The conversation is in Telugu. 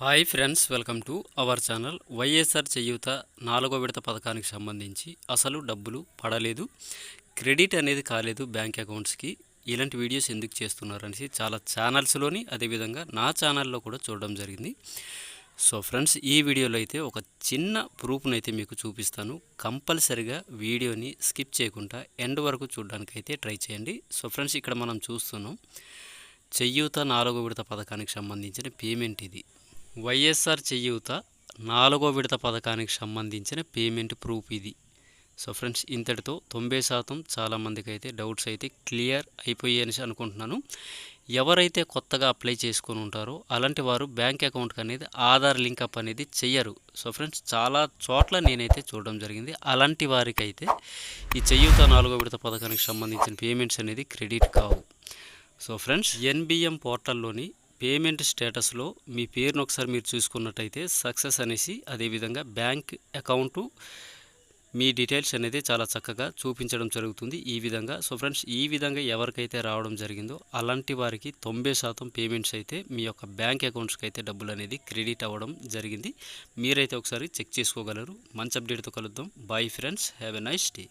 Hi friends welcome to our channel. YSR Cheyutha నాలుగో విడత పథకానికి సంబంధించి అసలు డబ్బులు పడలేదు క్రెడిట్ అనేది కాలేదు బ్యాంక్ అకౌంట్స్కి. ఇలాంటి వీడియోస్ ఎందుకు చేస్తున్నారు అనేసి చాలా ఛానల్స్లోని అదేవిధంగా నా ఛానల్లో కూడా చూడడం జరిగింది. సో ఫ్రెండ్స్ ఈ వీడియోలో అయితే ఒక చిన్న ప్రూఫ్ను అయితే మీకు చూపిస్తాను. కంపల్సరిగా వీడియోని స్కిప్ చేయకుండా ఎండ్ వరకు చూడడానికైతే ట్రై చేయండి. సో ఫ్రెండ్స్ ఇక్కడ మనం చూస్తున్నాం. చెయ్యూత నాలుగో విడత పథకానికి సంబంధించిన పేమెంట్ ఇది. వైఎస్ఆర్ చెయ్యూత నాలుగో విడత పథకానికి సంబంధించిన పేమెంట్ ప్రూఫ్ ఇది. సో ఫ్రెండ్స్ ఇంతటితో తొంభై శాతం చాలామందికి అయితే డౌట్స్ అయితే క్లియర్ అయిపోయాయి అనుకుంటున్నాను. ఎవరైతే కొత్తగా అప్లై చేసుకొని ఉంటారో అలాంటి వారు బ్యాంక్ అకౌంట్కి అనేది ఆధార్ లింక్ అప్ అనేది చెయ్యరు. సో ఫ్రెండ్స్ చాలా చోట్ల నేనైతే చూడడం జరిగింది. అలాంటి వారికి అయితే ఈ చెయ్యూత నాలుగో విడత పథకానికి సంబంధించిన పేమెంట్స్ అనేది క్రెడిట్ కావు. సో ఫ్రెండ్స్ ఎన్బిఎం పోర్టల్లోని పేమెంట్ స్టేటస్లో మీ పేరును ఒకసారి మీరు చూసుకున్నట్టయితే సక్సెస్ అనేసి అదేవిధంగా బ్యాంక్ అకౌంటు మీ డీటెయిల్స్ అనేది చాలా చక్కగా చూపించడం జరుగుతుంది ఈ విధంగా. సో ఫ్రెండ్స్ ఈ విధంగా ఎవరికైతే రావడం జరిగిందో అలాంటి వారికి తొంభై శాతం పేమెంట్స్ అయితే మీ యొక్క బ్యాంక్ అకౌంట్స్కి అయితే డబ్బులు అనేది క్రెడిట్ అవ్వడం జరిగింది. మీరైతే ఒకసారి చెక్ చేసుకోగలరు. మంచి అప్డేట్తో కలుద్దాం. Bye friends. Have a nice day.